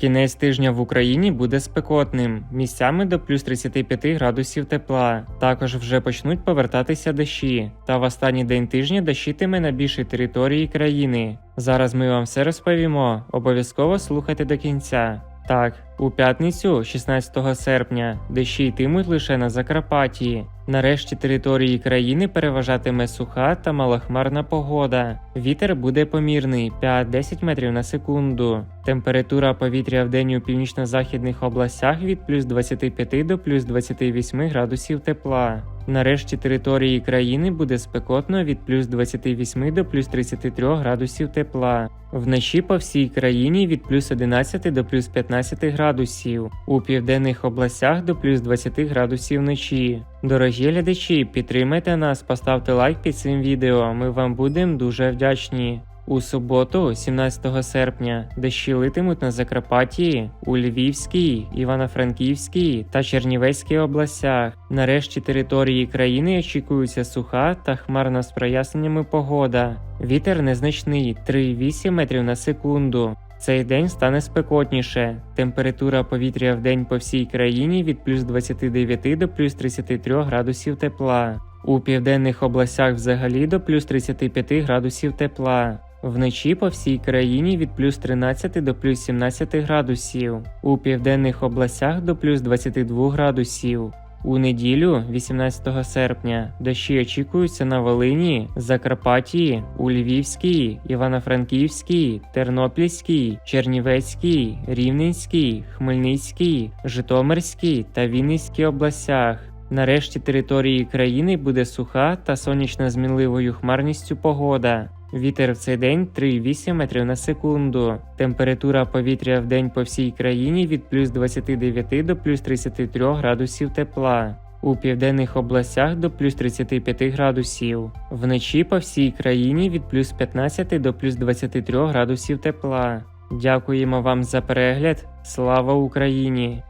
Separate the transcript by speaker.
Speaker 1: Кінець тижня в Україні буде спекотним, місцями до плюс 35 градусів тепла. Також вже почнуть повертатися дощі. Та в останній день тижня дощитиме на більшій території країни. Зараз ми вам все розповімо. Обов'язково слухайте до кінця. Так, у п'ятницю, 16 серпня, дощі йтимуть лише на Закарпатті. Нарешті території країни переважатиме суха та малохмарна погода. Вітер буде помірний 5-10 метрів на секунду. Температура повітря в день у північно-західних областях від плюс 25 до плюс 28 градусів тепла. Нарешті території країни буде спекотно від плюс 28 до плюс 33 градусів тепла. Вночі по всій країні від плюс 11 до плюс 15 градусів, у південних областях до плюс 20 градусів вночі. Дорогі глядачі, підтримайте нас, поставте лайк під цим відео. Ми вам будемо дуже вдячні. У суботу, 17 серпня, дощі литимуть на Закарпатті, у Львівській, Івано-Франківській та Чернівецькій областях. Нарешті території країни очікується суха та хмарна з проясненнями погода. Вітер незначний 3,8 метрів на секунду. Цей день стане спекотніше. Температура повітря в день по всій країні від плюс 29 до плюс 33 градусів тепла. У південних областях взагалі до плюс 35 градусів тепла. Вночі по всій країні від плюс 13 до плюс 17 градусів, у південних областях до плюс 22 градусів. У неділю, 18 серпня, дощі очікуються на Волині, Закарпатті, у Львівській, Івано-Франківській, Тернопільській, Чернівецькій, Рівненській, Хмельницькій, Житомирській та Вінницькій областях. Нарешті території країни буде суха та сонячно змінливою хмарністю погода. Вітер в цей день 3,8 метрів на секунду. Температура повітря в день по всій країні від плюс 29 до плюс 33 градусів тепла. У південних областях до плюс 35 градусів. Вночі по всій країні від плюс 15 до плюс 23 градусів тепла. Дякуємо вам за перегляд. Слава Україні!